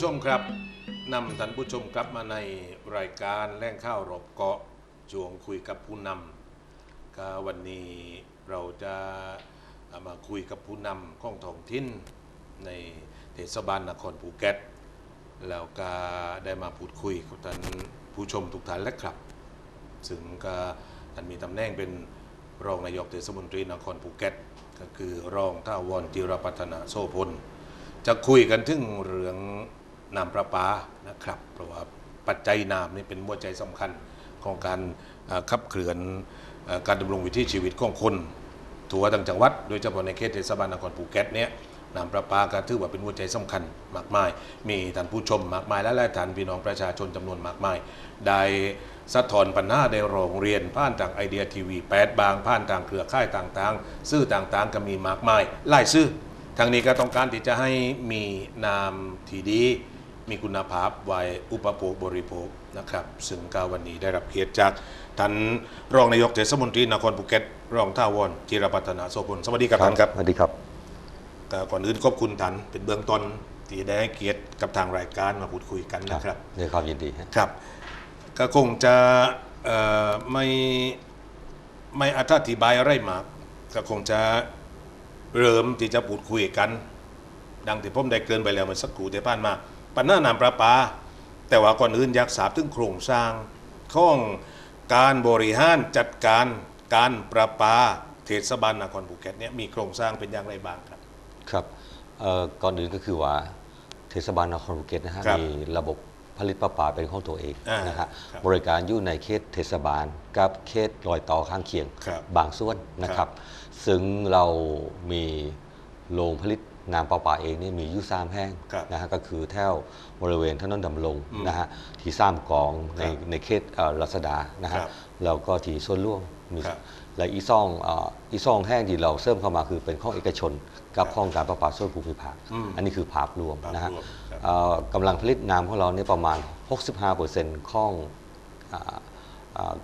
ผู้ชมครับนำท่านผู้ชมกลับมาในรายการแล่งข้าวรบเกาะจวงคุยกับผู้นำก็วันนี้เราจะามาคุยกับผู้นำของท้องถิ่นในเทศบาลนครภูเก็ตแล้วก็ได้มาพูดคุยกับท่านผู้ชมทุกท่านแล้วครับ ซึ่งก็ท่านมีตำแหน่งเป็นรองนายกเทศมนตรีนครภูเก็ตก็คือรองท่าวรจิรพัฒนาโซพลจะคุยกันถึงเรื่อง น้ำประปานะครับเพราะว่าปัจจัยน้ำนี่เป็นหัวใจสำคัญของการขับเคลื่อนอการดำรงวิถีชีวิตของคนทั่วทั้งจังหวัด โดยเฉพาะในเขตเทศบาลนครภูเก็ตเนี่ยน้ำประปาก็ถือว่าเป็นหัวใจสำคัญมากมาย มีท่านผู้ชมมากมาย และหลายท่านพี่น้องประชาชนจำนวนมากมาย ได้สะท้อนปัญหาในโรงเรียนผ่านทางไอเดียทีวี8บางผ่านทางเครือข่ายต่างๆ ซื่อต่างๆ ก็มีมากมายหลายซื่อทางนี้ก็ต้องการที่จะให้มีนามที่ดี มีคุณภาพไว้อุปโภคบริโภคนะครับ ซึ่งกาวันนี้ได้รับเกียรติจากท่านรองนายกเทศมนตรีนครภูเก็ตรองท่าวรจิรพัฒนาโสพลสวัสดีครับท่านครับสวัสดีครับก็ก่อนอื่นขอบคุณท่านเป็นเบื้องต้นที่ได้ให้เกียรติกับทางรายการมาพูดคุยกันนะครับด้วยความยินดีฮะครับก็คงจะเอ่อไม่ไม่อธิบายอะไรมากก็คงจะเริ่มที่จะพูดคุยกัน ดังที่ผมได้เกริ่นไปแล้วเมื่อสักครู่ที่ผ่านมา ปัญหาน้ำประปา แต่ว่าก่อนอื่นอยากทราบถึงโครงสร้างของการบริหารจัดการการประปาเทศบาลนครภูเก็ตเนี่ยมีโครงสร้างเป็นอย่างไรบ้างครับครับเอ่อก่อนอื่นก็คือว่าเทศบาลนครภูเก็ตนะฮะครับมีระบบผลิตประปาเป็นของตัวเองอ่านนะฮะครับบริการอยู่ในเขตเทศบาลกับเขตรอยต่อข้างเคียงครับบางส่วนนะคครัรับบซึ่งเรามีโรงผลิต น้ำประปาเองนี่มีอยู่สามแห่งครับนะฮะก็คือแถวบริเวณถนนดำรงอืมนะฮะที่สามกองในครับในเขตเอ่อรัศดานะครัฮะบแล้วก็ที่ส่วนร่วมมีครับและอีซ่องเอ่ออีซ่องแห้งที่เราเสริมเข้ามาคือเป็นข้องเอกชน กับครับข้องการประปาส่วนภูมิภาคอืมอันนี้คือภาพรวมภาพนะฮะรวมครับ เอ่อกำลังผลิตน้ำของเราเนี่ยประมาณ 65%ข้องอ่าอ่า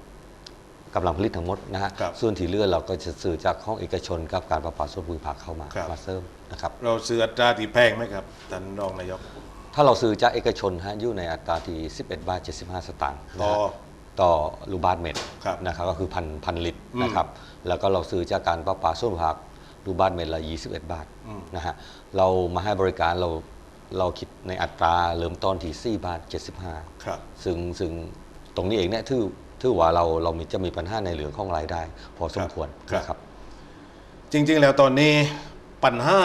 กำลังผลิตทั้งหมดนะฮะ ครับส่วนที่เหลือเราก็จะซื้อจากข้องเอกชนกับการประปาส่วนภูมิภาคเข้ามาครับ มาเสริม นะครับ เราซื้ออัตราที่แพงไหมครับท่านรองนายก ถ้าเราซื้อจากเอกชนฮะอยู่ในอัตราที่ 11 บาท 75 สตางค์นะต่อฮะต่อลูกบาทเมตรครับนะครับก็คือพันพันลิตรอืมนะครับ แล้วก็เราซื้อจากการประปาส่วนภูมิภาคลูกบาทเมตรละ 21 บาทอืม นะฮะเรามาให้บริการเราเราคิดในอัตราเริ่มต้นที่4บาท 75 ครับ ซึ่งซึ่งตรงนี้เองเนี่ยถือถือว่าเราเรามีจะมีปัญหาในเรื่องของรายได้ พอสมควรครับ นะครับ จริง ๆ แล้วตอนนี้ ปัญหา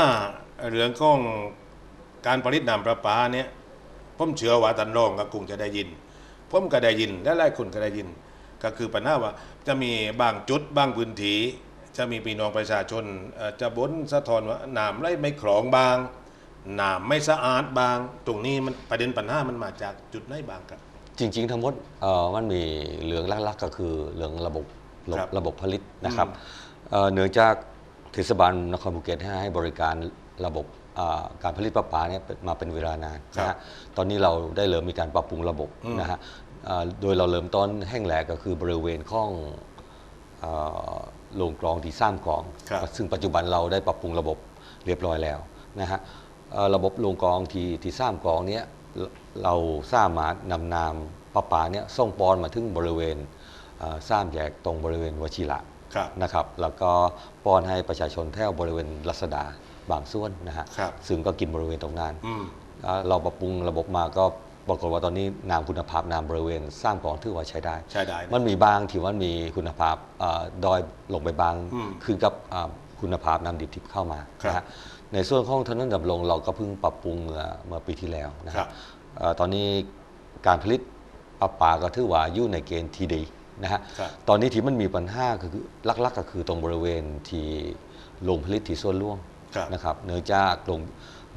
เรื่องของการผลิตน้ำประปาเนี่ยผมเชื่อว่าท่านรองก็คงจะได้ยิน ผมก็ได้ยินและหลายคนก็ได้ยิน ก็คือปัญหาว่าจะมีบางจุดบางพื้นที่จะมีพี่น้องประชาชนเอ่อจะบ่นสะท้อนว่าน้ำไหลไม่คลองบางน้ำไม่สะอาดบาง ตรงนี้มันประเด็นปัญหามันมาจากจุดไหนบางครับ จริง ๆ ทั้งหมดเอ่อมันมีเรื่องหลักๆก็คือเรื่องระบบระครับระบบผลิตนะครับเอ่อเนื่องจาก เทศบาลนครภูเก็ตให้บริการระบบอ่าการผลิตประปาเนี่ยมาเป็นเวลานานนะครัฮะบตอนนี้เราได้เริ่มมีการปรับปรุงระบบอืมนะฮะอ่าโดยเราเริ่มต้นแห่งแหลกก็คือบริเวณข้องเอ่อโรงกรองที่สร้างกรองครับซึ่งปัจจุบันเราได้ปรับปรุงระบบเรียบร้อยแล้วนะฮะเอ่อระบบโรงกรองที่ที่สร้างกรองเนี้ยเราเราสามารถนำน้ำประปาเนี่ยส่งปอนมาถึงบริเวณเอ่อสร้างแยกตรงบริเวณวชิระ ครับ นะครับ แล้วก็ป้อนให้ประชาชนแถวบริเวณรัศดาบางส่วนนะฮะครับ ซึ่งก็กินบริเวณตรงนั้นอืม อ่าเราปรับปรุงระบบมาก็ปรากฏว่าตอนนี้น้ำคุณภาพน้ำบริเวณสร้างกรองถือว่าใช้ได้ ใช้ได้นะ มันมีบางที่ว่ามีคุณภาพเอ่อดอยลงไปบางอืมขึ้นกับอ่าคุณภาพน้ำดิบที่เข้ามาครับนะฮะในส่วนของถนนดำรงเราก็เพิ่งปรับปรุงเมื่อเมื่อปีที่แล้วนะคครัรับบเอ่อตอนนี้การผลิตปลาปาก็ถือว่าอยู่ในเกณฑ์ที่ดี นะฮะครับ ตอนนี้ที่มันมีปัญหาก็คือหลักๆ ก็คือตรงบริเวณที่โรงผลิตที่ส่วนร่วมครับนะครับเนื่องจากโรง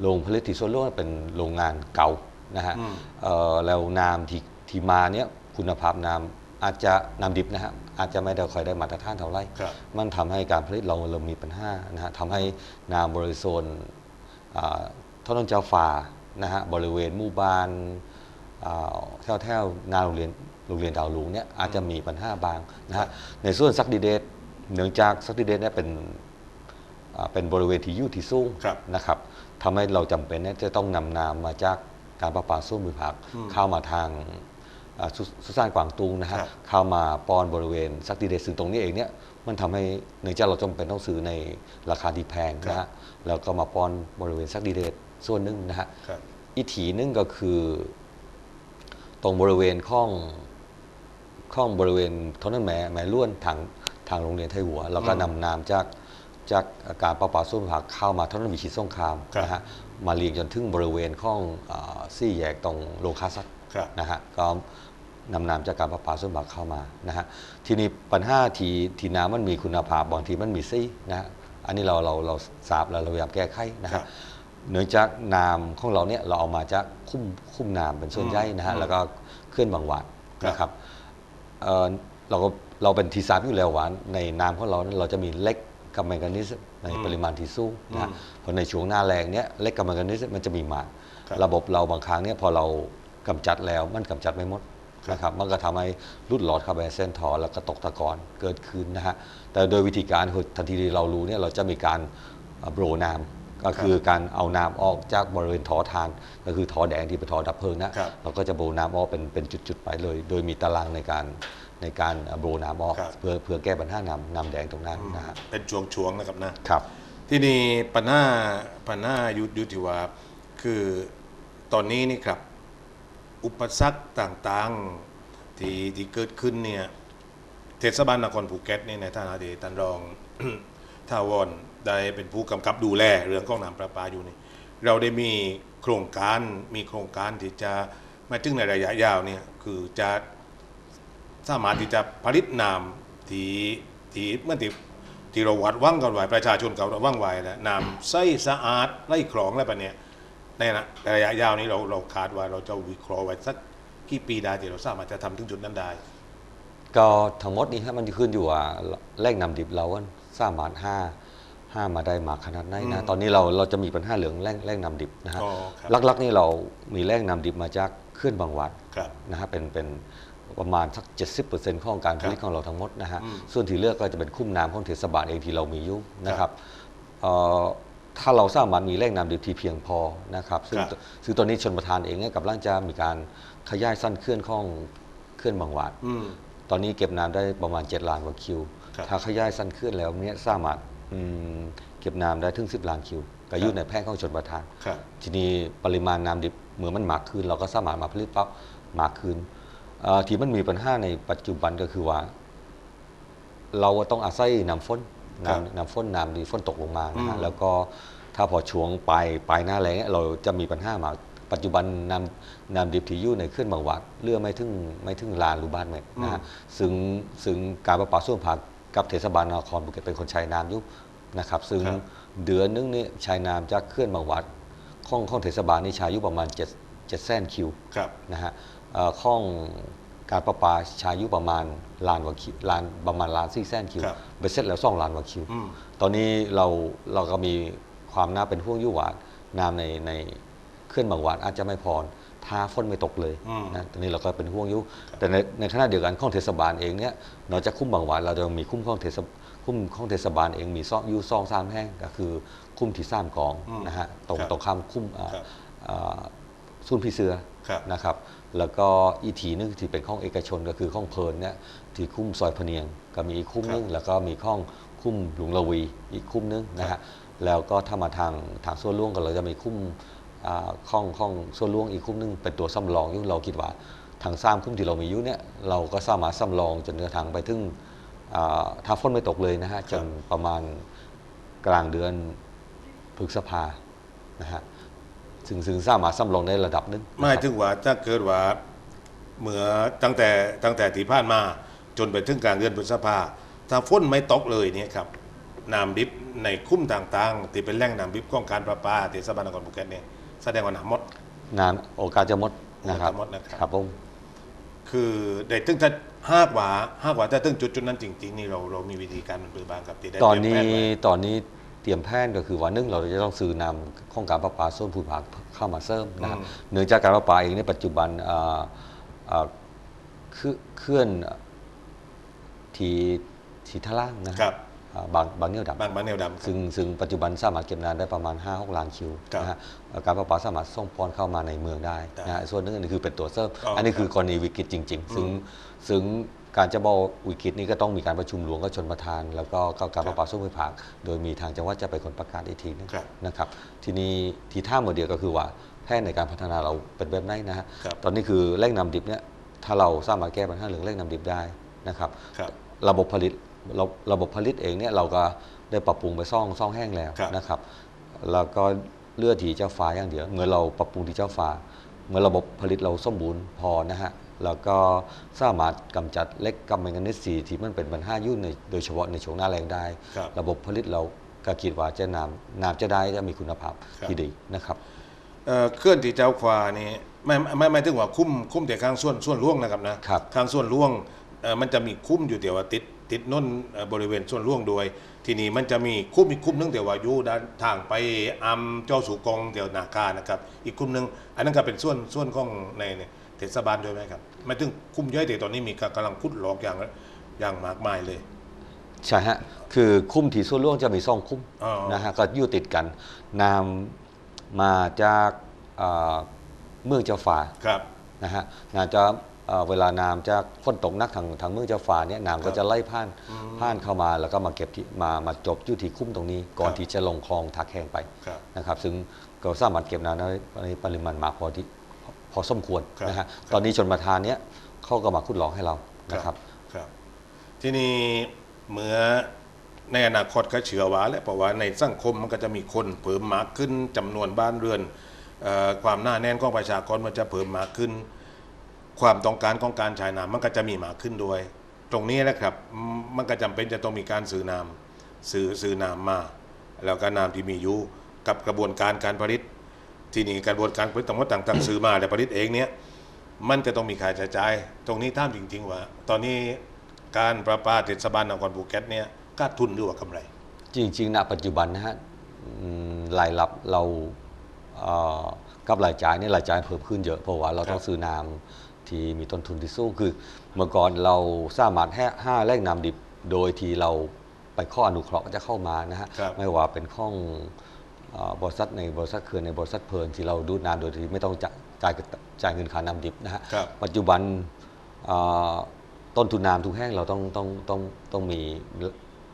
โรงผลิตที่ส่วนร่วมเป็นโรงงานเก่านะฮะอืม เอ่อแล้วน้ำที่ที่มาเนี้ยคุณภาพน้ำอาจจะน้ำดิบนะฮะอาจจะไม่ได้ค่อยได้มาตรฐานเท่าไหร่ ครับ มันทำให้การผลิตเราเริ่มมีปัญหานะฮะทำให้น้ำบริโซนอ่าถนนเจ้าฟ้านะฮะบริเวณหมู่บ้านแถวแถวๆหนาโรงเรียน โรงเรียนดาวลุงเนี่ยอาจจะมีปัญหาบางนะฮะในส่วนซักดีเดตเนื่องจากซักดีเดตเนี่ยเป็นอ่าเป็นบริเวณที่อยู่ที่สูงครับนะครับทำให้เราจำเป็นเนี่ยจะต้องนำน้ำมาจากทการประปาส่วนภูมิภาคอืมเข้ามาทางอ่าสุสุสานกวางตุงนะฮะครับเข้ามาป้อนบริเวณซักดีเดซึ่งตรงนี้เองเนี่ยมันทำให้เนื่องจากเราจำเป็นต้องซื้อในราคาที่แพงนะครัฮะบแล้วก็มาป้อนบริเวณซักดีเดส่วนหนึ่งนะฮะครับอีกถีหนึงก็คือ ตรงบริเวณข้อง ข้องบริเวณถนนแม่แม่ล้วนทางทางโรงเรียนไทยหัว แล้วก็อืมนำน้ำจากจากการประปาส่วนภูมิภาคเข้ามาถนนวิชิตสงครามครับ นะฮะมาเลียงจนถึงบริเวณข้องอ่าซี่แยกตรงโลคาซัต ครับ นะฮะก็นำน้ำจากการประปาส่วนภูมิภาคเข้ามานะฮะทีนี้ปัญหาที่ที่น้ำมันมีคุณภาพบางทีมันมีซี่นะฮะอันนี้เราเราเราทราบแล้วเราพยายามแก้ไขนะครัฮะบเนื่องจากน้ำของเราเนี่ยเราเอามาจากคุ้มคุ้มน้ำเป็นส่วนใหญ่นะฮะอืมแล้วก็เคลื่อนบางหวานครับ นะครับ เอ่อเราก็เราเป็นทีทราบอยู่แล้วว่าในน้ำของเรานั้นเราจะมีเล็กกับแมงกานีสในอืมปริมาณที่สูงนะฮะอืมเพราะในช่วงหน้าแรงเนี่ยเล็กกับแมงกานีสมันจะมีมากครับระบบเราบางครั้งเนี่ยพอเรากำจัดแล้วมันกำจัดไม่หมดครับนะครับมันก็ทำให้รุดหลอดเข้าไปในเส้นทอแล้วก็ตกตะกอนเกิดขึ้นนะฮะแต่โดยวิธีการคือทันทีที่เรารู้เนี่ยเราจะมีการเอ่อโบรน้ำ ก็คือการเอาน้ำออกจากบริเวณท่อทาน ก็คือท่อแดงที่เป็นท่อดับเพลิงนะครับ เราก็จะโบรน้ำออกเป็นเป็นจุดๆไปเลย โดยมีตารางในการในการโบรน้ำออกครับ เพื่อเพื่อแก้ปัญหาน้ำน้ำแดงตรงนั้นอืมนะฮะเป็นช่วงๆนะครับนะ ครับ ที่นี่ปัญหาปัญหายุทยุทธิว่าคือตอนนี้นี่ครับ อุปสรรคต่างๆที่ที่เกิดขึ้นเนี่ยเทศบาลนครภูเก็ตนี่ในฐานะที่ท่านรอง ทาวอน ได้เป็นผู้กำกับดูแลเรื่องของน้ำประปาอยู่นี่เราได้มีโครงการมีโครงการที่จะมาถึงในระยะยาวเนี่ยคือจะสามารถที่จะผลิตน้ำที่ที่เมื่อที่ที่เราวัดว่างกันไว้ประชาชนเขาเราว่างไว้แล้วน้ำใสสะอาดไร้คลองอะไรแบบนี้ในนะระยะยาวนี้เราเราคาดว่าเราจะวิเคราะห์ไว้สักกี่ปีได้ที่เราสามารถจะทำถึงจุดนั้นได้ ก็ทั้งหมดนี้ฮะมันขึ้นอยู่ว่าแรกนำดิบเราว่าสามารถห้า ห้ามาได้มากขนาดไหนอืนะมตอนนี้เราเราจะมีปัญหาเหลืองแรงแรงนำดิบนะฮะอ๋อครับ ลักๆนี่เรามีแรงนำดิบมาจากเคลื่อนบางหวัด ครับ นะฮะเป็นเป็นประมาณสัก 70%ของการผลิตครับของเราทั้งหมดนะฮะอืมส่วนที่เหลือกก็จะเป็นคุ้มน้ำของเทศบาลเองที่เรามีอยู่นะครับเอ่อถ้าเราสามารถมีแรงนำดิบที่เพียงพอนะครับซึ่งครับซึ่งตอนนี้ชนประทานเองเนี่ยกำลังจะมีการขยายสั้นเคลื่อนของเคลื่อนบางหวัดอืมตอนนี้เก็บน้ำได้ประมาณ 7 ล้านกว่าคิว ครับถ้าขยายสั้นขึ้นแล้วเนี่ยสามารถอืม เก็บน้ำได้ถึง10ล้านคิวก็อยู่ในแผนของชนประทาน ครับ ทีนี้ปริมาณน้ำดิบเมื่อมันมากขึ้น เราก็สามารถมาผลิตปั๊บมากขึ้นเอ่อที่มันมีปัญหาในปัจจุบันก็คือว่า เราต้องอาศัยน้ำฝนครับน้ำน้ำฝนน้ำดีฝนตกลงมานะฮะอืม แล้วก็ถ้าพอช่วงปลายปลายหน้าแล้งเนี่ยเราจะมีปัญหามากปัจจุบันน้ำน้ำดิบที่อยู่ในเคลื่อนบางวัดเลื่อไม่ถึงไม่ถึงลานหรือบ้านเมตรนะฮะซึ่งซึ่งการประปาส่วนภูมิภาคกับเทศบาลนครภูเก็ตเป็นคนใช้น้ำอยู่ นะครับ ซึ่งครับ เดือนนึงนี่ใช้น้ำจากเคลื่อนบางวัดข้องข้องเทศบาลนี่ใช้อยู่ประมาณ7 7แสนคิวครับ นะฮะเอ่อข้องการประปาใช้อยู่ประมาณล้านกว่าคิวล้านประมาณล้านสี่แสนคิวครับ เบ็ดเสร็จแล้วสองล้านกว่าคิว อืม ตอนนี้เราเราก็มีความน่าเป็นห่วงอยู่ว่าน้ำในในเคลื่อนบางหวานอาจจะไม่พอถ้าฝนไม่ตกเลยอืม นะตอนนี้เราก็เป็นห่วงอยู่แต่ในในขณะเดียวกันข้องเทศบาลเองเนี่ยนอกจากคุ้มบางหวานเราจะมีคุ้มข้องเทศ คุ้มข้องเทศบาลเองมีซ่ออยู่ซองสามแห่งก็คือคุ้มที่สามกองอืมนะฮะตรงครับตรงข้ามคุ้มอ่าครับอ่าซุนพี่เสือครับนะครับแล้วก็อีกทีนึงที่เป็นข้องเอกชนก็คือข้องเพลินเนี่ยที่คุ้มซอยพะเนียงก็มีอีกคุ้มนึงครับแล้วก็มีข้องคุ้มหลวงระวีอีกคุ้มนึงนะฮะแล้วก็ถ้ามาทางทางส่วนล่วงก็เราจะมีคุ้มอ่าข้องข้องส่วนล่วงอีกคุ้มนึงเป็นตัวสำรองอยู่เราคิดว่าทางสามคุ้มที่เรามีอยู่เนี่ยเราก็สามารถสำรองจนกระทั่งไปถึง อ่าถ้าฝนไม่ตกเลยนะฮะจนประมาณกลางเดือนพฤษภานะฮะซึ่งซึ่งสามารถสำรองได้ระดับหนึงไม่ถึงว่าถ้าเกิดว่าเมื่อตั้งแต่ตั้งแต่ที่ผ่านมาจนไปถึงกลางเดือนพฤษภาถ้าฝนไม่ตกเลยเนี่ยครับน้ำดิบในคุ้มต่างๆ ที่เป็นแหล่งน้ำดิบของการประปาเทศบาลนครภูเก็ตเนี่ยแสดงว่าน้ำหมดนานโอกาสจะหมดนะครับโอกาสหมดนะครับครับผมคือได้ถึงจะ ห้ากว่าห้ากว่าถ้าถึงจุดจุดๆนั้นจริงๆนี่เราเรามีวิธีการมันปืนบางกับที่ได้ตอนเตรีนี้ยมแผไว้ ตอนนี้เตรียมแผนก็คือว่าหนึ่งเราจะต้องซื้อนำของการประปาส่วนภูมิภาคเข้ามาเสริมนะครับอืม เนื่องจากการประปาเองในปัจจุบันอ่าอ่าเคลื่อนเคลื่อนทีทีท่าล่างนะคครัรับ บอ่าบางบางเนียวดำบางบางแนวดำครับซึ่งซึ่งปัจจุบันสามารถเก็บน้ำได้ประมาณ 5 6 ล้านคิวครับนะฮะเอ่อการประปาสามารถส่งปอนเข้ามาในเมืองได้ได้นะฮะส่วนหนึงอันนี้คือเป็นตัวเสริมอ๋ออัอันนี้คือกรณีวิกฤตจริง ๆ ซึ่งซึ่งการจะบอกวิกฤตนี้ก็ต้องมีการประชุมหลวงกับชนประธาน แล้วก็กับการประปาส่วนภูมิภาคโดยมีทางจังหวัดจะเป็นคนประกาศอีกทีนึงครับนะครับ ทีนี้ที่ท่าเมื่อเดียวก็คือว่าแผนในการพัฒนาเราเป็นแบบไหนนะฮะครับตอนนี้คือแร่งนำดิบเนี่ยถ้าเราสามารถแก้ปัญหาเรื่องแร่งนำดิบได้นะครับครับระบบผลิต ระระบบผลิตเองเนี่ยเราก็ได้ปรับปรุงไปซ่องซ่องแห้งแล้วครับ นะครับ แล้วก็เลือดที่เจ้าฟ้าอย่างเดียวเมื่อเราปรับปรุงที่เจ้าฟ้าเมื่อระบบผลิตเราสมบูรณ์พอนะฮะแล้วก็สามารถกำจัดเล็กกับแมงกานีสสีที่มันเป็นปัญหายุ่ในโดยเฉพาะในช่วงหน้าแรงได้ ครับ ระบบผลิตเราก็คิดว่าจะน้ำน้ำจะได้จะมีคุณภาพครับ ที่ดีนะครับ เอ่อเคลื่อนที่เจ้าควานี่ไม่ไม่ไม่ถึงว่าคุ้มคุ้มแต่ข้างส่วนส่วนล่วงนะครับนะครับ ข้างส่วนล่วงเอ่อมันจะมีคุ้มอยู่แต่ว่าติด ติดน้นเอ่อบริเวณส่วนล่วงโดย ทีนี้มันจะมีคุ้มอีกคุ้มหนึงแต่ว่าอยู่ด้านทางไปอัมเจ้าสู่กองเดี๋ยวนาคานะครับ อีกคุ้มหนึงอันนั้นก็เป็นส่วนส่วนของในในเทศบาลด้วยไหมครับหมายถึงคุ้มย่อยแต่ตอนนี้มีกำลังขุดหลอกอย่างอย่างมากมายเลยใช่ฮะคือคุ้มที่ส่วนล่วงจะมีซ่องคุ้มอ๋อนะฮะก็อยู่ติดกันน้ำมาจากเอ่อเมืองเจ้าฟ้าครับนะฮะน้ำจะ เอ่อเวลาน้ำจากฝนตกหนักทางทางเมืองเจ้าฟ้าเนี่ยน้ำก็จะไล่ผ่านผ่านเข้ามาแล้วก็มาเก็บที่มามาจบอยู่ที่คุ้มตรงนี้ ก่อนครับที่จะลงคลองทักแห้งไปครับนะครับ ซึ่งก็สามารถเก็บน้ำได้ในปริมาณมากพอที่พอสมควรครับนะฮะครับตอนนี้ชนประทานเนี้ยเขาก็มาขุดหลอกให้เรานะครับครับ ทีนี้เมื่อในอนาคตก็เชื่อว่าแหละเพราะว่าในสังคมมันก็จะมีคนเพิ่มมากขึ้นจำนวนบ้านเรือนเออความหน้าแน่นของประชากรมันจะเพิ่มมากขึ้น ความต้องการของการใช้น้ำมันก็จะมีมากขึ้นด้วย ตรงนี้นะครับอืมมันก็จำเป็นจะต้องมีการซื้อน้ำซื้อซื้อน้ำมา แล้วก็น้ำที่มีอยู่กับกระบวนการการผลิต ที่นี่กระบวนการผลิตทั้งหมดต่างๆซื้อมาและผลิตเองเนี่ยมันจะต้องมีค่าใช้จ่ายตรงนี้ท่ามจริง ๆ ว่า ตอนนี้การประปาเทศบาลนครภูเก็ตเนี่ยขาดทุนหรือว่ากำไร จริงๆณปัจจุบันนะฮะอืมรายรับเราเอ่อกับรายจ่ายเนี่ยรายจ่ายเพิ่มขึ้นเยอะเพราะว่าเราต้องซื้อน้ำ ที่มีต้นทุนที่สูงคือ เมื่อก่อนเราสามารถแห้ห้าแร่งน้ำดิบโดยที่เราไปข้ออนุเคราะห์ก็จะเข้ามานะฮะครับ ไม่ว่าเป็นข้องเอ่อบริษัทในบริษัทเขื่อนในบริษัทเพลินที่เราดูดน้ำโดยที่ไม่ต้องจ่ายจ่ายจ่ายเงินค่าน้ำดิบนะฮะ ครับ ปัจจุบันเอ่อต้นทุนน้ำทุกแห้งเราต้องต้องต้องต้องมี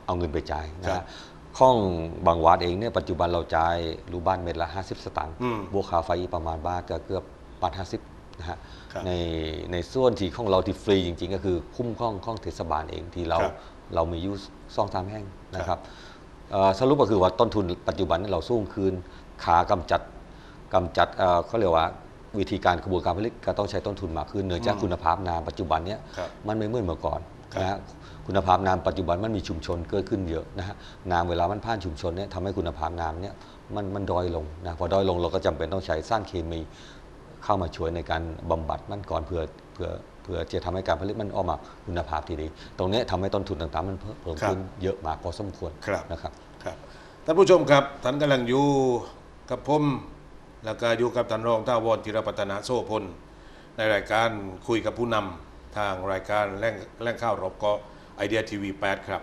เอาเงินไปจ่ายนะครัฮะบข้องบางวัดเองเนี่ยปัจจุบันเราจ่ายรูบ้านเม็ดละ 50 สตางค์อืมบวกค่าไฟอีกประมาณบาทก็เกือบบาท50นะฮะครับ ในในส่วนที่ของเราที่ฟรีจริง ๆ ก็คือคุ้มข้องข้องเทศบาลเองที่เราครับเรามีอยู่สองสามแห่งนะครับเอ่อสรุปก็คือว่าต้นทุนปัจจุบันนี้เราสูงคืนขากำจัดกำจัดเอ่อเขาเรียกว่าวิธีการกระบวนการผลิตก็ต้องใช้ต้นทุนมากขึ้นเนื่องจากอืมคุณภาพน้ำปัจจุบันเนี้ยครับมันไม่เหมือนเมื่อก่อนครับ นะฮะคุณภาพน้ำปัจจุบันมันมีชุมชนเกิดขึ้นเยอะนะฮะน้ำเวลามันผ่านชุมชนเนี่ยทำให้คุณภาพน้ำเนี่ยมันมันด้อยลงนะพอด้อยลงเราก็จำเป็นต้องใช้สารเคมี เข้ามาช่วยในการบำบัดมันก่อนเพื่อเพื่อเพื่อจะทำให้การผลิตมันออกมาคุณภาพที่ดี ตรงเนี้ยทำให้ต้นทุนต่างๆ มันเพิ่มเพิ่มขึ้นเยอะมากพอสมควรครับนะครับครับท่านผู้ชมครับท่านกำลังอยู่กับผมแล้วก็อยู่กับท่านรองท่าวรจิรปัตนาโซพล ในรายการคุยกับผู้นำทางรายการแรงแรงข้าวรอบเกาะไอเดียทีวี8ครับ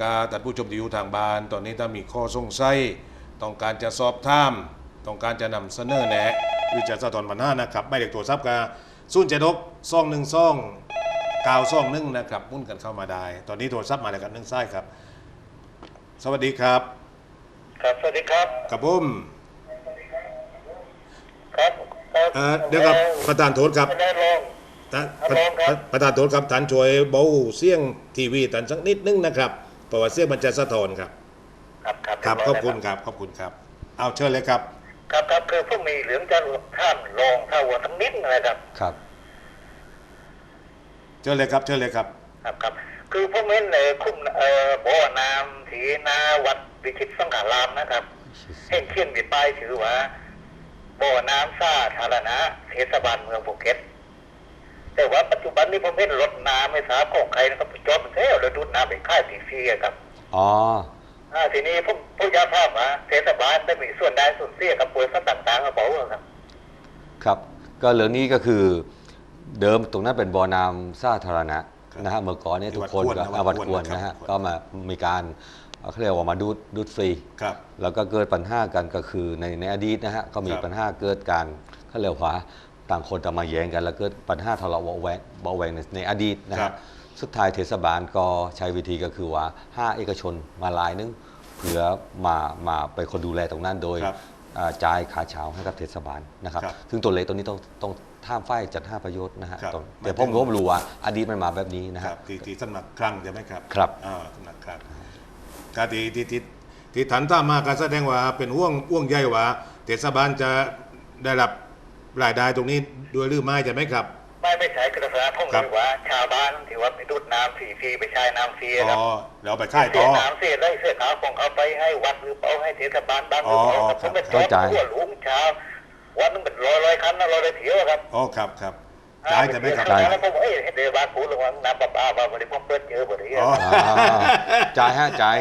ก็ท่านผู้ชมที่อยู่ทางบ้าน ตอนนี้ถ้ามีข้อสงสัยต้องการจะสอบถาม ต้องการจะนำเสนอแนะ หรือจะสะท้อนปัญหานะครับไม่เด็กตัวซับกาศูนย์เจ็ดหกซ่องหนึ่งซ่องกาวซ่องหนึ่งนะครับมุ่นกันเข้ามาได้ ตอนนี้โทรศัพท์มาแล้วกันหนึ่งไส้ครับ สวัสดีครับ ครับสวัสดีครับกับผมครับเอ่อเดี๋ยวครับประธานโทษครับไม่ได้ลงท่านครับผมครับ ประธานโทษครับท่านช่วยเบาเสียงทีวีท่านสักนิดนึงนะครับเพราะว่าเสียงมันจะสะท้อนครับ ครับครับ ครับเยขอบคุณครับขอบคุณครับ เอาเชิญเลยครับ ครับครับคือพวกมีเหลืองจะท่านลงถ้าหัวทั้งนิดนะครับ ครับเชิญเลยครับเชิญเลยครับ ครับครับ คือพวกนี้ในคุ้มเอ่อบ่อน้ำถีนาวัดวิชิตสังขารามนะครับ เห็นเขียนมีป้ายชื่อว่าบ่อน้ำสาธารณะเทศบาลเมืองภูเก็ตแต่ว่าปัจจุบันนี้ผมเห็นรถน้ำไม่ทราบของใครนะครับจอดเที่ยวแล้วดูดน้ำไปค่ายทีซีอะครับ อ๋อ อ่าทีนี้ผมผู้ยาทราบว่าเทศบาลได้มีส่วนได้ส่วนเสียกับบริษัทต่างๆกับเปล่าครับ ครับ ก็เรื่องนี้ก็คือเดิมตรงนั้นเป็นบ่อน้ำสาธารณะครับนะฮะเมื่อก่อนเนี่ยที่ทุกคนวัดควรก็นะอ่าวัวัดดควรควรนะครับนะฮะควรก็มามีการเอ่อเขาเรียกว่ามาดูดดูดฟรีครับแล้วก็เกิดปัญหากันก็คือในในอดีตนะฮะก็มีครับปัญหาเกิดการเขาเรียกว่าต่างคนต่างมาแย้งกัน แล้วเกิดปัญหาทะเลาะเบาะแวงเบาะแวงในในอดีตนะครัฮะบ สุดท้ายเทศบาลก็ใช้วิธีก็คือว่าห้าเอกชนมาลายนึงเพื่อมามาเป็นคนดูแลตรงนั้นโดยครับอ่าจ่ายค่าเช่าให้กับเทศบาลนะครับ ครับซึ่งตัวเลขตัวนี้ต้องต้องท่ามฝ่ายจัดห้าประโยชน์นะฮะครับต้องหมายแต่ถึผมงก็ไม่รู้ว่าอดีตมันมาแบบนี้นะคครัรับบที่ที่สำนักครั้งใช่ไหมครับครับ อ่าสำนักครั้งก็ที่ที่ที่ที่ทันท่ามาก็แสดงว่าเป็นห่วงห่วงใยว่าเทศบาลจะได้รับรายได้ตรงนี้ด้วยหรือไม่ใช่ไหมครับ ไม่ไม่ใช้ กระแสผมครัเลบยว่าชาวบ้านที่ว่าไปดูดน้ำฟรีๆไปใช้น้ำฟรีอ๋ครับอเราไปค่ายเสีต่ยอ น้ำเสียได้เสียขาวของเขาไปให้วัดหรือเปล่าให้เทศบาลบ้างหรือเปล่าอ๋อครับผมเป็นครับแจ้งทั่วหลวงเช้าวันนึงเป็นร้อยร้อยคันนะร้อยร้อยเที่ยวครับอ๋อครับครับจ่ายใช่ไหมครับ จ่าย แล้วผมเอ้ยเดี๋ยวบ้านกูลงว่าน้ำประปาบ้านบริผมเปิดเจอบริอ๋อ อ่าจ่ายฮะจ่าย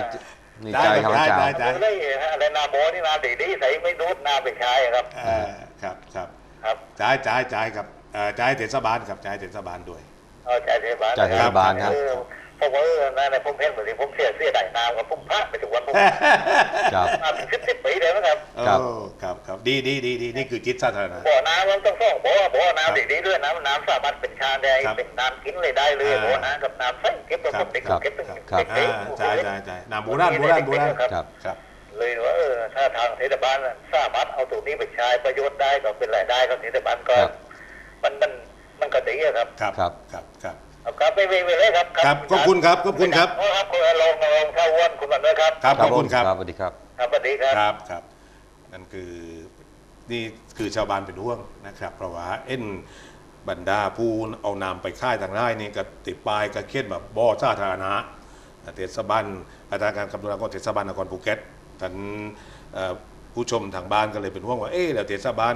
นี่จ่าจ่ายยครับจ่ายจ่ายจ่ายผมได้อะไรนาโมนี่นาดีๆใส่ไม่ดูดน้ำไปใช้ครับเออครับครับครับ จ่ายจ่ายจ่ายครับ เอ่อจ่ายเทศบาลครับจ่ายเทศบาลด้วย เอาจ่ายเทศบาลจ่ายเทศบาลครับ เออผมว่าเออนั่นนะผมเห็นเหมือนที่ผมเสียเสียได้น้ำกับผมพระไปถึงวันผมครับ มาเป็นสิบสิบปีเลยนะครับครับโอ้ครับครับดีดีดีดีนี่คือจิตสาธารณะ บ่อน้ำมันต้องส่องบ่อบ่อครับน้ำดีๆด้วยน้ำน้ำสามารถเป็นชาได้ครับเป็นน้ำกินเลยได้เลยอ่า บ่อน้ำกับน้ำใส่เก็บกับครับเด็กครับเก็บเป็นครับ เด็กอ่าๆใช่ใช่ใช่น้ำโบราณโบราณโบราณครับครับ ครับ เลยว่าเออถ้าทางเทศบาลน่ะสามารถเอาตรงนี้ไปใช้ประโยชน์ได้ก็เป็นรายได้ของเทศบาลก็ครับ มันมันมันก็ดีอะครับครับครับครับครับเอาครับไม่ไม่ไม่เลยครับครับขอบคุณครับขอบคุณครับครับคุณลงลงเท่าอ้วนคุณบันด้วยครับครับขอบคุณครับสวัสดีครับครับสวัสดีครับครับครับนั่นคือนี่คือชาวบ้านเป็นห่วงนะครับ เพราะว่าเอ็นบรรดาผู้เอานามไปค่ายทางไร่นี่ก็ติดปลายก็เขียนแบบบ่อสาธารณะเทศบาลอาจารย์การกำลังกรเทศบาลนครภูเก็ตท่านเอ่อผู้ชมทางบ้านก็เลยเป็นห่วงว่าเอ๊ะแล้วเทศบาล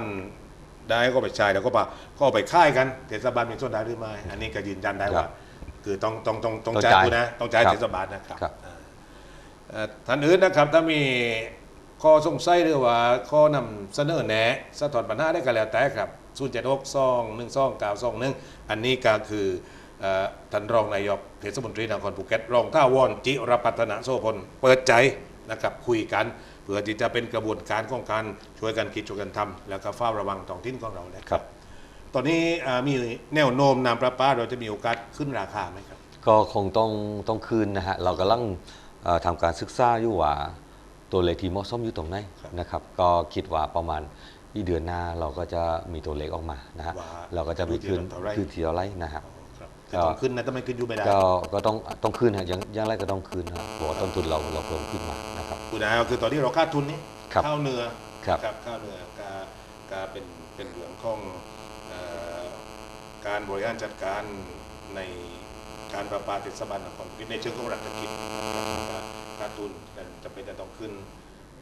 ได้ก็ไปใช้แล้วก็ปะก็เอาไปค่ายกันเทศบาลมีส่วนได้หรือไม่อันนี้ก็ยืนยันได้ครัว่าบคือต้องต้องต้องต้องต้องจ่ายจ่ายคุณนะต้องจ่ายครับเทศบาลนะครับครับอ่าเอ่อท่านอื่นนะครับถ้ามีข้อสงสัยหรือว่าข้อนำเสนอแนะสะท้อนปัญหาได้ก็แล้วแต่ครับ0 7 6 2 1 2 9 2 1อันนี้ก็คือเอ่อท่านรองนายกเทศมนตรีนครภูเก็ตรองท่าวอนจิรพัฒนาโสพลเปิดใจนะครับคุยกันเพื่อที่จะเป็นกระบวนการของการช่วยกันคิดช่วยกันทำแล้วก็เฝ้าระวังท้องถิ่นของเรานะคครัรับบตอนนี้อ่ามีแนวโน้มน้ำประปาเราจะมีโอกาสขึ้นราคาไหมครับ ก็คงต้องต้องคืนนะฮะเรากำลังเอ่อทำการศึกษาอยู่ว่าตัวเลขที่เหมาะสมอยู่ตรงไหนครับ นะครับ ก็คิดว่าประมาณอีเดือนหน้าเราก็จะมีตัวเลขออกมานะฮะว่าเราก็จะมีคืนอยู่ที่เท่าไหร่ คือที่เท่าไหรนะฮะ ครับจะต้องขึ้นนะถ้าไม่ขึ้นอยู่ไม่ได้ ก็ก็ต้องต้องคืนฮะยังยังไรก็ต้องคืนครับเพราะว่าต้นทุนเราเราเพิ่มขึ้นมานะครับ คุณนายก็คือตอนนี้เราคาดทุนนี้ครับข้าวเนื้อครับข้าวเนื้อก็ก็เป็นเป็นเรื่องของเอ่อการบริหารจัดการในการประปาเทศบาลนครในเชิงของรัฐกิจนะครับคาดทุนแต่จะเป็นจะต้องขึ้น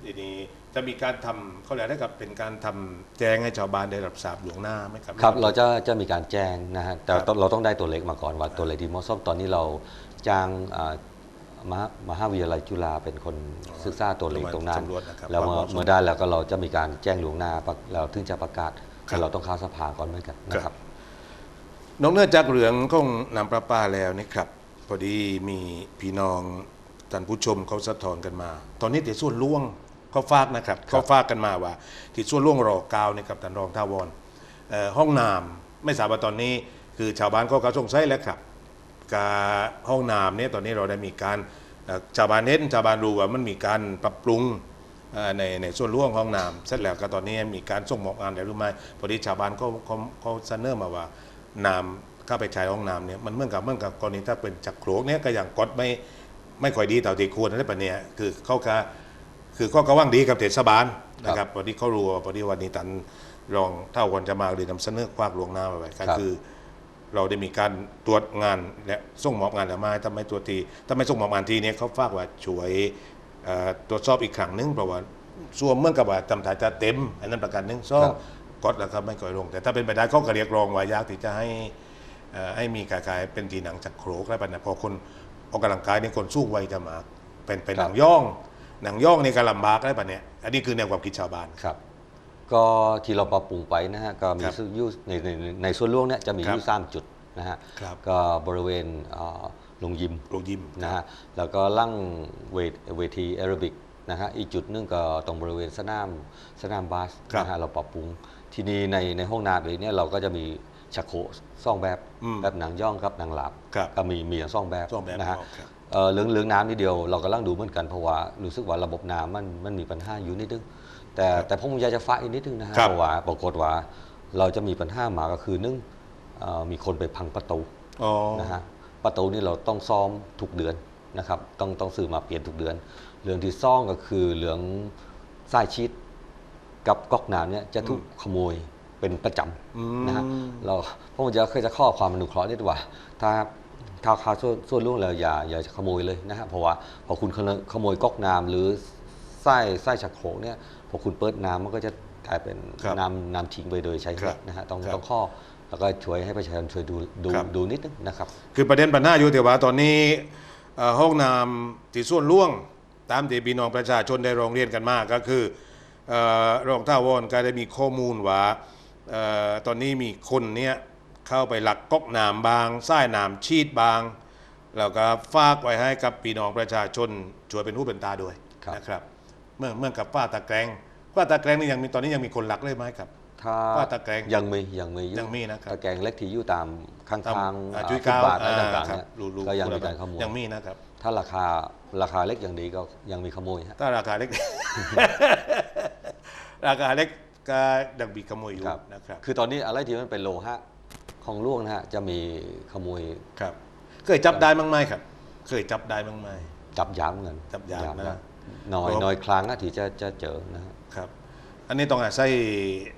ทีนี้จะมีการทำเขาเรียกได้กับเป็นการทำแจ้งให้ชาวบ้านได้รับทราบหลวงหน้าไหมครับ ครับเราจะจะมีการแจ้งนะฮะแต่ครับต้องเราต้องได้ตัวเลขมาก่อนว่าตัวเลขที่เหมาะสมตอนนี้เราจ้างอ่า มหามหาวิทยาลัยจุฬาเป็นคนศึกษาตัวเลขตรงนั้น สำรวจนะครับแล้วความเมื่อเหมาะสม เมื่อได้แล้วก็เราจะมีการแจ้งหลวงหน้าประเราถึงจะประกาศครับแต่เราต้องเข้าสภาก่อนเหมือนกันนะครับ นอกเหนือจากเรื่องของน้ำประปาแล้วนี่ครับ พอดีมีพี่น้องท่านผู้ชมเขาสะท้อนกันมา ตอนนี้ที่ส่วนล่วงเขาฝากนะครับเขาฝากกันมาว่าที่ส่วนล่วงรอกาวเนี่ยครับท่านรองท่าวอนเอ่อห้องน้ำไม่ทราบว่าตอนนี้คือชาวบ้านเขาก็สงสัยแล้วครับ กาห้องน้ำเนี่ยตอนนี้เราได้มีการเอ่อชาวบ้านเห็นชาวบ้านรู้ว่ามันมีการปรับปรุงเอ่อในในส่วนร่วงห้องน้ำเสร็จแล้วก็ตอนนี้มีการส่งมอบงานแล้วหรือไม่พอดีชาวบ้านเขาเขาเขาเสนอมาว่าน้ำเข้าไปใช้ห้องน้ำเนี่ยมันเหมื่อนกับเหมื่อนกับกรณีถ้าเป็นจักรโขลกเนี่ยก็อย่างกดไม่ไม่ค่อยดีต่อที่ควรอะไรแบบเนี้ยคือเขาก็คือเขาก็ว่างดีกับเทศบาลนะครับพอดีเขารู้ว่าพอดีวันนี้ตันรองเท่าคนจะมาเลยนำเสนอควากหลวงหน้ามาไว้ก็ครับคือ เราได้มีการตรวจงานและส่งมอบงานแล้วมาถ้าไม่ตรวจทีถ้าไม่ส่งมอบงานทีเนี้เขาฝากว่าช่วยเอ่อตรวจสอบอีกครั้งหนึงเพราะว่าส่วนเมื่อกับว่าจำถ่ายจะเต็ม อันนั้นประกันหนึงซ่องครับกดแล้วครับไม่ก่อยลง แต่ถ้าเป็นไปได้เขาก็เรียกร้องว่ายากที่จะให้เอ่อให้มีกายกายเป็นทีหนังจากโครกแล้วปะเนี่ยพอคนออกกำลังกายนี่คนสู้วัยจะมาเป็นเป็นหนังย่องหนังย่องนี่ก็ลำบากแล้วปะเนี่ยอันนี้คือแนวความคิดชาวบ้าน ครับ ก็ที่เราปรับปรุงไปนะฮะก็มีครับอยู่ในในในส่วนร่วงเนี่ยจะมีครับอยู่สามจุดนะฮะครับ ก็บริเวณเอ่อโรงยิมโรงยิม นะฮะแล้วก็ลั่งเวทเวทีแอโรบิกนะฮะอีกจุดหนึงก็ตรงบริเวณสนามสนามบาสครับนะฮะเราปรับปรุงทีนี้ในในห้องน้ำเองเนี่ยเราก็จะมีชักโครกซ่องแบบอืมแบบหนังย่องกับหนังหลับครับก็มีมีอย่างซ่องแบบซ่องแบบนะฮะครับ เอ่อเรื่องเรื่องน้ำนิดเดียวเรากำลังดูเหมือนกันเพราะว่ารู้สึกว่าระบบน้ำมันมันมีปัญหาอยู่นิดนึง แต่แต่ผมอยากจะฟ้ากอีกนิดนึงนะฮะครับเพราะว่าปรากฏว่าเราจะมีปัญหามาก็คือหนึ่งเอ่อมีคนไปพังประตูอ๋อ นะฮะประตูนี่เราต้องซ่อมทุกเดือนนะครับต้องต้องซื้อมาเปลี่ยนทุกเดือน เรื่องที่ซ่องก็คือเหลืองสายชีตกับก๊อกน้ำเนี่ยจะถูกขโมยเป็นประจอืมำนะฮะเราผมจะเคยจะข้อความอนุเคราะห์นิดว่า ถ้าถ้าคาส่วนส่วนล่วงแล้วอย่าอย่าขโมยเลยนะฮะเพราะว่าพอคุณขโมยก๊อกน้ำหรือ ไส้ไส้ชักโครกเนี่ย พอคุณเปิดน้ำมันก็จะกลายเป็นครับน้ำน้ำทิ้งไปโดยใช้เหครับตุนะฮะต้องครับต้องข้อแล้วก็ช่วยให้ประชาชนช่วยดูดูครับดูนิดนึงนะครับ คือประเด็นปัญหาอยู่แต่ว่าตอนนี้เอ่อห้องน้ำที่ส่วนล่วง ตามที่พี่น้องประชาชนได้ร้องเรียนกันมากก็คือเอ่อรองท่าวอนก็ได้มีข้อมูลว่าเอ่อตอนนี้มีคนเนี้ยเข้าไปหลักก๊อกน้ำบางไส้น้ำชีดบาง แล้วก็ฝากไว้ให้กับพี่น้องประชาชนช่วยเป็นหูเป็นตาด้วยครับนะครับ เมื่อเมื่อกับฝ้าตะแกรงฝ้าตะแกรงนี่ยังมีตอนนี้ยังมีคนหลักเลยไหมครับ ถ้าว่าตะแกรงยังมียังมีอยังมีนะครับตะแกรงเล็กที่อยู่ตามข้างตามทางอ่าอ่าจุ้ยฟุตกาวบาทอะไรต่างๆครัเนี่ยรู้รู้ก็ยังมีรู้การขโมยยังมีนะครับ ถ้าราคาราคาเล็กอย่างดีก็ยังมีขโมยฮะ ถ้าราคาเล็ก ราคาเล็กก็ดังบีขโมยอยู่ครับนะครับ คือตอนนี้อะไรที่มันเป็นโลหะของล่วงนะฮะจะมีขโมยครับ เคยจับได้มั้งไหมครับ เคยจับได้มั้งไหมจับยามเงินจับยามนะ น้อยเพราะน้อยครั้งอะที่จะจะเจอนะฮะครับอันนี้ต้องอาศัย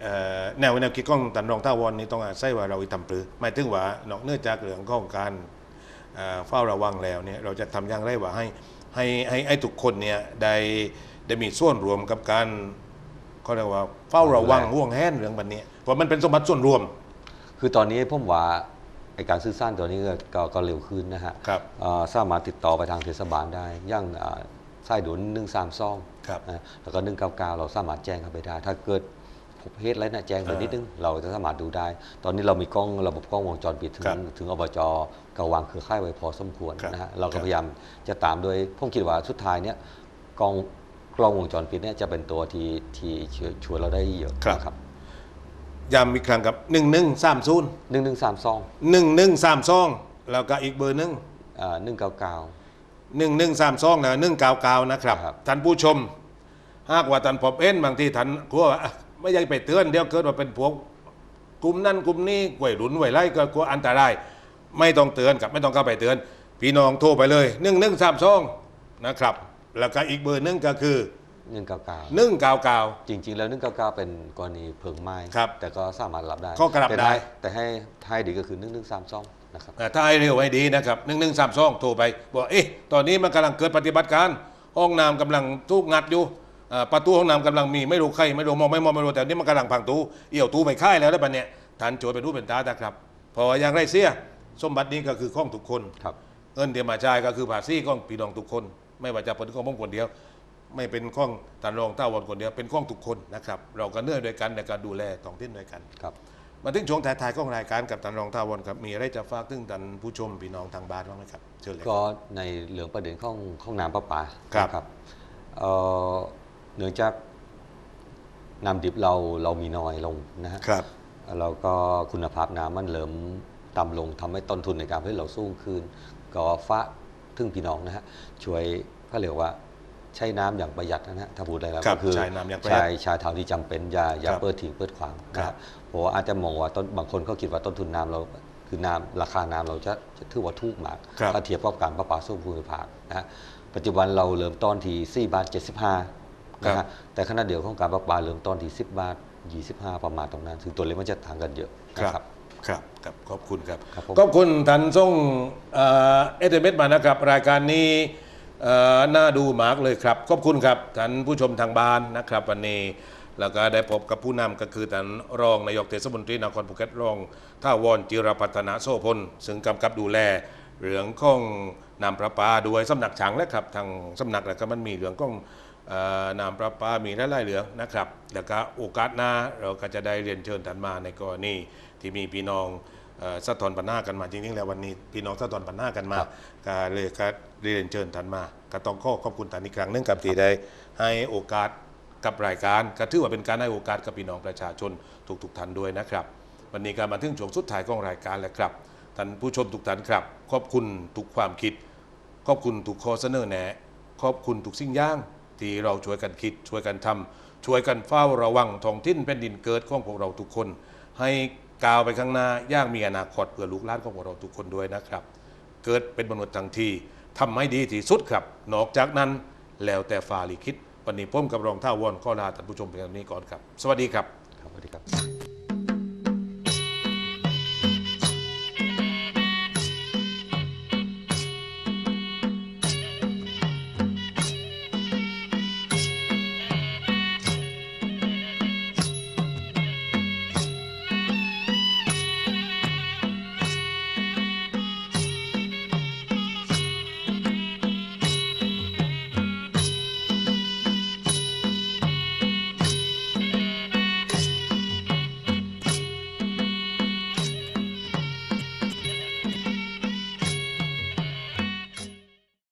เอ่อแนวแนวคิดของตันรองท่าวอนนี่ต้องอาศัยว่าเราทำปรือหมายถึงว่านอกเหนือจากเรื่องของการเอ่อเฝ้าระวังแล้วเนี่ยเราจะทำอย่างไรว่าให้ให้ให้ให้ทุกคนเนี่ยได้ได้มีส่วนรวมกับการเขาเรียกว่าเฝ้าระวังห่วงแหนเรื่องแบบนี้เพราะมันเป็นสมบัติส่วนรวม คือตอนนี้ผมว่าไอการซื้อสร้างตัวนี้ก็ก็ก็เร็วขึ้นนะฮะครับเอ่อสามารถติดต่อไปทางเทศบาลได้ อย่าง อ่าสายด่วนหนึ่งสามซองครับนะแล้วก็หนึ่งเก้าเก้าเราสามารถแจ้งเข้าไปได้ ถ้าเกิดพบเหตุอะไรนะแจ้งไปนิดนึงเราจะสามารถดูได้ ตอนนี้เรามีกล้องระบบกล้องวงจรปิดถึงครับถึงอบจกวางเครือข่ายไว้พอสมควรครับนะฮะเราครัก็บพยายามจะตามโดยผมคิดว่าสุดท้ายเนี่ยกล้องกล้องวงจรปิดเนี่ยจะเป็นตัวที่ที่ช่วยช่วยเราได้เยอะนะครับย้ำอีกครั้งกับหนึ่งหนึ่งสามศูนย์หนึ่งหนึ่งสามซองหนึ่งหนึ่งสามสองแล้วก็อีกเบอร์หนึ่งหนึ่งเก้าเก้า หนึ่งหนึ่งสามสองแล้วหนึ่งเก้าเก้านะครับ ครับ ท่านผู้ชม หากว่าท่านพบเอ็นบางทีท่านกลัวว่าอะไม่อยากไปเตือนเดี๋ยวเกิดว่าเป็นพวกกลุ่มนั้นกลุ่มนี้กวยหลุนไหวไล่ก็กลัวอันตราย ไม่ต้องเตือนกับไม่ต้องเข้าไปเตือน พี่น้องโทรไปเลยหนึ่งหนึ่งสามสองนะครับ แล้วก็อีกเบอร์หนึ่งก็คือหนึ่งเก้าเก้าหนึ่งเก้าเก้าจริง ๆ แล้ว199เป็นกรณีเพลิงไหม้ครับแต่ก็สามารถรับได้ก็กลับแต่ได้ ให้แต่ให้ให้ดีก็คือ1132นะครับอ่าถ้าให้เร็วให้ดีนะครับหนึ่งหนึ่งสามสองโทรไป บอกเอ๊ะตอนนี้มันกำลังเกิดปฏิบัติการ ห้องน้ำกำลังทุกงัดอยู่อ่าประตูห้องน้ำกำลังมีไม่รู้ใครไม่รู้มองไม่มองไม่รู้แต่นี่มันกำลังพังตู้เอี่ยวตู้ไปค่ายแล้วแล้วปะเนี่ยท่านโจวยเป็นรูปเป็นตานะครับเพออย่างไรเสียสมบัตินี้ก็คือของทุกคนครับเงินเดียวมาจ่ายก็คือภาษีของพี่น้องทุกคน ไม่ว่าจะเป็นของผมคนเดียว ไม่เป็นของตันรองเต้าวันคนเดียวเป็นของทุกคนนะครับ เราก็เนื่อยด้วยกันในการดูแลท้องถิ่นด้วยกันครับ มาถึงช่วงท้ายๆของรายการกับตันรองท่าวนครับมีอะไรจะฝากถึงตันผู้ชมพี่น้องทางบ้านบ้างไหมครับเชิญเลย ก็ในเหลืองประเด็นข้องข้องน้ำประปาครับ นะครับเอ่อเนื่องจากน้ำดิบเราเรามีน้อยลงนะฮะครับ แล้วก็คุณภาพน้ำมันเริ่มต่ำลงทำให้ต้นทุนในการผลิตเราสูงขึ้น ก็ฝากถึงพี่น้องนะฮะช่วยเขาเรียกว่า ใช้น้ำอย่างประหยัดนะฮะถ้าพูดได้แล้วครับก็คือใช้น้ำอย่างประหยัดใช้ใช้เท่าที่จำเป็นอย่าอย่าครับเปิดทิ้งเปิดขวางนะครัฮะบเพราะว่าอาจจะมองว่าต้นบางคนเขาคิดว่าต้นทุนน้ำเราคือน้ำราคาน้ำเราจะจะถือว่าถูกมากครับถ้าเทียบกับการประปาส่วนภูมิภาคนะฮะปัจจุบันเราเริ่มต้นที่4บาท75นะฮะแต่ขณะเดียวกันการประปาเริ่มต้นที่ 10 บาท 25 ประมาณตรงนั้นซึ่งตัวเลขมันจะต่างกันเยอะครันะบครับครับครับขอบคุณครับครับผมขอบคุณท่านส่งเอสเอ็มเอสมานะครับ รายการนี้เอ่อ น่าดูมากเลยครับ ขอบคุณครับท่านผู้ชมทางบ้านนะครับวันนี้แล้วก็ได้พบกับผู้นำก็คือท่านรองนายกเทศมนตรีนครภูเก็ตรองท่าวอนจิรพัฒนาโซพลซึ่งกำกับดูแลเรื่องของน้ำประปาด้วยสำนักฉังและครับทางสำนักแล้วก็มันมีเรื่องของน้ำประปามีหลายๆเหลืองนะครับ แล้วก็โอกาสหน้าเราก็จะได้เรียนเชิญท่านมาในกรณีที่มีพี่น้อง สะท้อนปัญหากันมาจริงๆ แล้ววันนี้พี่น้องสะท้อนปัญหากันมาครับก็เลยก็เรียนเชิญท่านมาก็ต้องขอขอบคุณท่านอีกครั้งหนึงกับที่ได้ให้โอกาสกับรายการก็ถือว่าเป็นการให้โอกาสกับพี่น้องประชาชนทุกๆท่านด้วยนะครับ วันนี้ก็มาถึงช่วงสุดท้ายของรายการแล้วครับท่านผู้ชมทุกท่านครับ ขอบคุณทุกความคิด ขอบคุณทุกข้อเสนอแนะขอบคุณทุกสิ่งอย่าง ที่เราช่วยกันคิด ช่วยกันทำช่วยกันเฝ้าระวังท้องถิ่นแผ่นดินเกิดของพวกเราทุกคน ให้ ก้าวไปข้างหน้าย่างมีอนาคตเพื่อลูกหลานของพวกเราทุกคนด้วยนะครับ เกิดเป็นมนุษย์ทั้งทีทำให้ดีที่สุดครับ นอกจากนั้นแล้วแต่ฟาลิคิดวันนี้ผมกับรองเท่าวอนข้อลาท่านผู้ชมเพียงนี้ก่อนครับ สวัสดีครับ ครับสวัสดีครับ